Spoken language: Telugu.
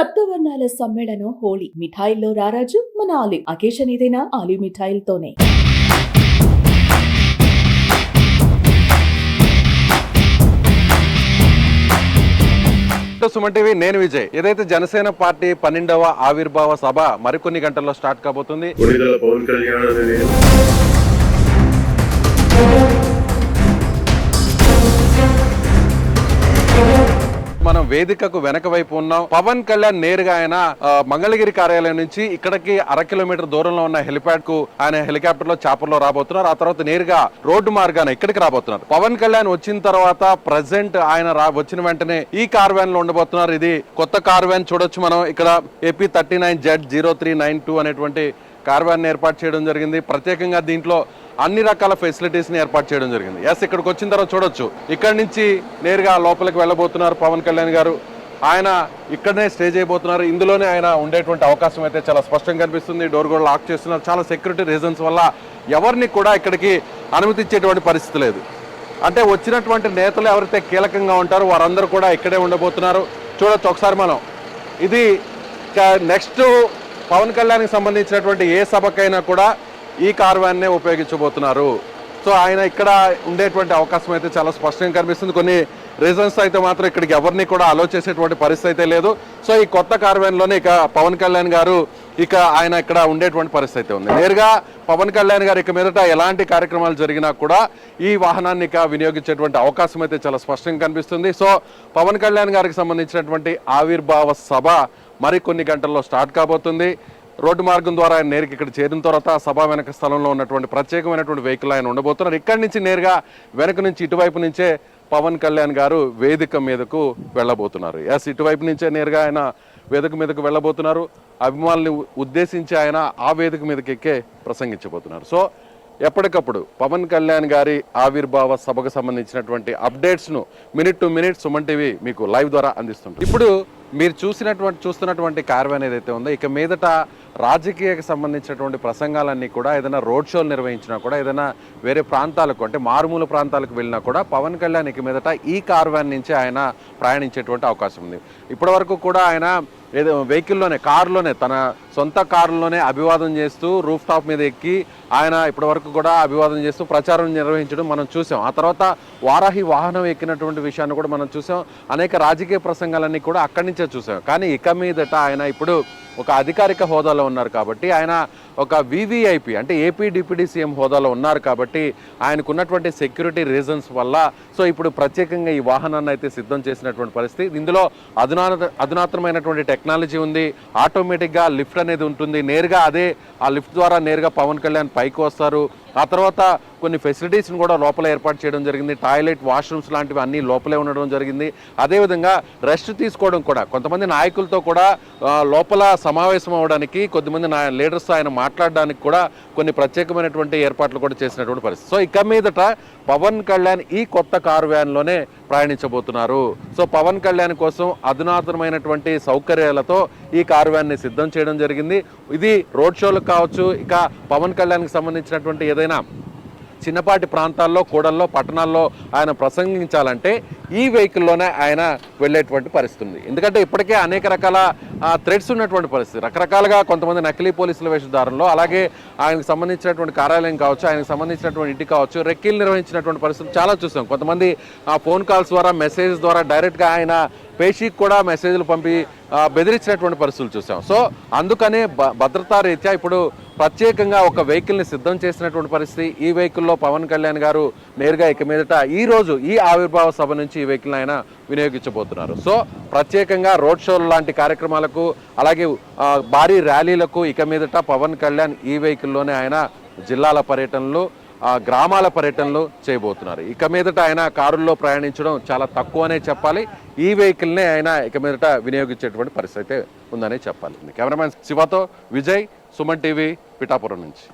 సప్తవర్ణాల సమ్మేళనం హోళీ మిఠాయిల్లో రారాజు మన ఆలివ్ అకేషన్ ఏదైనా ఆలివ్ మిఠాయిలతోనే. సుమన్ టీవీ నేను విజయ్. ఏదైతే జనసేన పార్టీ పన్నెండవ ఆవిర్భావ సభ మరికొన్ని గంటల్లో స్టార్ట్ కాబోతుంది. పవన్ కళ్యాణ్ మనం వేదికకు వెనక వైపు ఉన్నాం. పవన్ కళ్యాణ్ నేరుగా ఆయన మంగళగిరి కార్యాలయం నుంచి ఇక్కడికి అర కిలోమీటర్ దూరంలో ఉన్న హెలిప్యాడ్కు ఆయన హెలికాప్టర్లో చాపర్లో రాబోతున్నారు. ఆ తర్వాత నేరుగా రోడ్డు మార్గాన ఇక్కడికి రాబోతున్నారు. పవన్ కళ్యాణ్ వచ్చిన తర్వాత ప్రజెంట్ ఆయన రా వచ్చిన వెంటనే ఈ కార్ వ్యాన్లో ఉండబోతున్నారు. ఇది కొత్త కార్ వ్యాన్ చూడొచ్చు మనం. ఇక్కడ AP thirty nine Z zero three nine two అనేటువంటి కార్వ్యాన్ ఏర్పాటు చేయడం జరిగింది. ప్రత్యేకంగా దీంట్లో అన్ని రకాల ఫెసిలిటీస్ని ఏర్పాటు చేయడం జరిగింది. ఎస్ ఇక్కడికి వచ్చిన తర్వాత చూడొచ్చు. ఇక్కడ నుంచి నేరుగా లోపలికి వెళ్ళబోతున్నారు పవన్ కళ్యాణ్ గారు. ఆయన ఇక్కడనే స్టే చేయబోతున్నారు. ఇందులోనే ఆయన ఉండేటువంటి అవకాశం అయితే చాలా స్పష్టంగా కనిపిస్తుంది. డోర్ కూడా లాక్ చేస్తున్నారు. చాలా సెక్యూరిటీ రీజన్స్ వల్ల ఎవరిని కూడా ఇక్కడికి అనుమతించేటువంటి పరిస్థితి లేదు. అంటే వచ్చినటువంటి నేతలు ఎవరైతే కీలకంగా ఉంటారో వారందరూ కూడా ఇక్కడే ఉండబోతున్నారు. చూడొచ్చు ఒకసారి మనం. ఇది నెక్స్ట్ పవన్ కళ్యాణ్కి సంబంధించినటువంటి ఏ సభకైనా కూడా ఈ కార్వాన్నే ఉపయోగించబోతున్నారు. సో ఆయన ఇక్కడ ఉండేటువంటి అవకాశం అయితే చాలా స్పష్టంగా కనిపిస్తుంది. కొన్ని రీజన్స్ అయితే మాత్రం ఇక్కడికి ఎవరిని కూడా అలో చేసేటువంటి పరిస్థితి అయితే లేదు. సో ఈ కొత్త కార్వాన్లోనే ఇక పవన్ కళ్యాణ్ గారు ఇక ఆయన ఇక్కడ ఉండేటువంటి పరిస్థితి అయితే ఉంది. నేరుగా పవన్ కళ్యాణ్ గారు ఇక మీదట ఎలాంటి కార్యక్రమాలు జరిగినా కూడా ఈ వాహనాన్ని ఇక వినియోగించేటువంటి అవకాశం అయితే చాలా స్పష్టంగా కనిపిస్తుంది. సో పవన్ కళ్యాణ్ గారికి సంబంధించినటువంటి ఆవిర్భావ సభ మరికొన్ని గంటల్లో స్టార్ట్ కాబోతుంది. రోడ్డు మార్గం ద్వారా ఆయన నేరుగా ఇక్కడ చేరిన తర్వాత సభా వెనక స్థలంలో ఉన్నటువంటి ప్రత్యేకమైనటువంటి వెహికల్ ఆయన ఉండబోతున్నారు. ఇక్కడి నుంచి నేరుగా వెనక నుంచి ఇటువైపు నుంచే పవన్ కళ్యాణ్ గారు వేదిక మీదకు వెళ్ళబోతున్నారు. ఎస్ ఇటువైపు నుంచే నేరుగా ఆయన వేదిక మీదకు వెళ్ళబోతున్నారు. అభిమానుల్ని ఉద్దేశించి ఆయన ఆ వేదిక మీదకి ఎక్కే ప్రసంగించబోతున్నారు. సో ఎప్పటికప్పుడు పవన్ కళ్యాణ్ గారి ఆవిర్భావ సభకు సంబంధించినటువంటి అప్డేట్స్ను minute to minute Suman TV మీకు లైవ్ ద్వారా అందిస్తుంది ఇప్పుడు మీరు చూసినటువంటి చూస్తున్నటువంటి కార్వెన్ ఏదైతే ఉందో ఇక మీదట రాజకీయకు సంబంధించినటువంటి ప్రసంగాలన్నీ కూడా ఏదైనా రోడ్ షోలు నిర్వహించినా కూడా ఏదైనా వేరే ప్రాంతాలకు అంటే మారుమూల ప్రాంతాలకు వెళ్ళినా కూడా పవన్ కళ్యాణ్ ఇక మీదట ఈ కార్వాన్ నుంచి ఆయన ప్రయాణించేటువంటి అవకాశం ఉంది. ఇప్పటి వరకు కూడా ఆయన ఏదో వెహికల్లోనే కారులోనే తన సొంత కారులోనే అభివాదం చేస్తూ రూఫ్ టాప్ మీద ఎక్కి ఆయన ఇప్పటి వరకు కూడా అభివాదం చేస్తూ ప్రచారం నిర్వహించడం మనం చూసాం. ఆ తర్వాత వారాహి వాహనం ఎక్కినటువంటి విషయాన్ని కూడా మనం చూసాం. అనేక రాజకీయ ప్రసంగాలన్నీ కూడా అక్కడి నుంచే చూసాం. కానీ ఇక మీదట ఆయన ఇప్పుడు ఒక అధికారిక హోదాలో ఉన్నారు కాబట్టి ఆయన ఒక వివిఐపి అంటే ఏపీ డిప్యూటీ సీఎం హోదాలో ఉన్నారు కాబట్టి ఆయనకున్నటువంటి సెక్యూరిటీ రీజన్స్ వల్ల సో ఇప్పుడు ప్రత్యేకంగా ఈ వాహనాన్ని అయితే సిద్ధం చేసినటువంటి పరిస్థితి. ఇందులో అధునాత అధునాతనమైనటువంటి టెక్నాలజీ ఉంది ఆటోమేటిక్గా లిఫ్ట్ అనేది ఉంటుంది. నేరుగా అదే ఆ లిఫ్ట్ ద్వారా నేరుగా పవన్ కళ్యాణ్ పైకి వస్తారు. ఆ తర్వాత కొన్ని ఫెసిలిటీస్ని కూడా లోపల ఏర్పాటు చేయడం జరిగింది. టాయిలెట్ వాష్రూమ్స్ లాంటివి అన్నీ లోపలే ఉండడం జరిగింది. అదేవిధంగా రెస్ట్ తీసుకోవడం కూడా కొంతమంది నాయకులతో కూడా లోపల సమావేశం అవ్వడానికి కొద్దిమంది నా లీడర్స్ ఆయన మాట్లాడడానికి కూడా కొన్ని ప్రత్యేకమైనటువంటి ఏర్పాట్లు కూడా చేసినటువంటి పరిస్థితి. సో ఇక మీదట పవన్ కళ్యాణ్ ఈ కొత్త కారు వ్యాన్లోనే ప్రయాణించబోతున్నారు. సో పవన్ కళ్యాణ్ కోసం అధునాతనమైనటువంటి సౌకర్యాలతో ఈ కారు వ్యాన్ని సిద్ధం చేయడం జరిగింది. ఇది రోడ్ షోలకు కావచ్చు ఇక పవన్ కళ్యాణ్కి సంబంధించినటువంటి ఏదైనా చిన్నపాటి ప్రాంతాల్లో కూడల్లో పట్టణాల్లో ఆయన ప్రసంగించాలంటే ఈ వెహికల్లోనే ఆయన వెళ్ళేటువంటి పరిస్థితి ఉంది. ఎందుకంటే ఇప్పటికే అనేక రకాల థ్రెడ్స్ ఉన్నటువంటి పరిస్థితి. రకరకాలుగా కొంతమంది నకిలీ పోలీసుల వేషధారంలో అలాగే ఆయనకు సంబంధించినటువంటి కార్యాలయం కావచ్చు ఆయనకు సంబంధించినటువంటి ఇంటి కావచ్చు రెక్కీలు నిర్వహించినటువంటి పరిస్థితులు చాలా చూసాం. కొంతమంది ఆ ఫోన్ కాల్స్ ద్వారా మెసేజ్ ద్వారా డైరెక్ట్గా ఆయన పేషీకి కూడా మెసేజ్లు పంపి బెదిరించినటువంటి పరిస్థితులు చూసాం. సో అందుకనే భ- భద్రతా రీత్యా ఇప్పుడు ప్రత్యేకంగా ఒక వెహికల్ని సిద్ధం చేసినటువంటి పరిస్థితి. ఈ వెహికల్లో పవన్ కళ్యాణ్ గారు నేరుగా ఇక మీదట ఈ రోజు ఈ ఆవిర్భావ సభ నుంచి ఈ వెహికల్ ఆయన వినియోగించబోతున్నారు. సో ప్రత్యేకంగా రోడ్ షోలు లాంటి కార్యక్రమాలకు అలాగే భారీ ర్యాలీలకు ఇక మీదట పవన్ కళ్యాణ్ ఈ వెహికల్లోనే ఆయన జిల్లాల పర్యటనలు గ్రామాల పర్యటనలు చేయబోతున్నారు. ఇక మీదట ఆయన కారుల్లో ప్రయాణించడం చాలా తక్కువనే చెప్పాలి. ఈ వెహికల్నే ఆయన ఇక మీదట వినియోగించేటువంటి పరిస్థితి అయితే ఉందనే చెప్పాలి. కెమెరామ్యాన్ శివతో విజయ్ సుమన్ టీవీ పిఠాపురం నుంచి.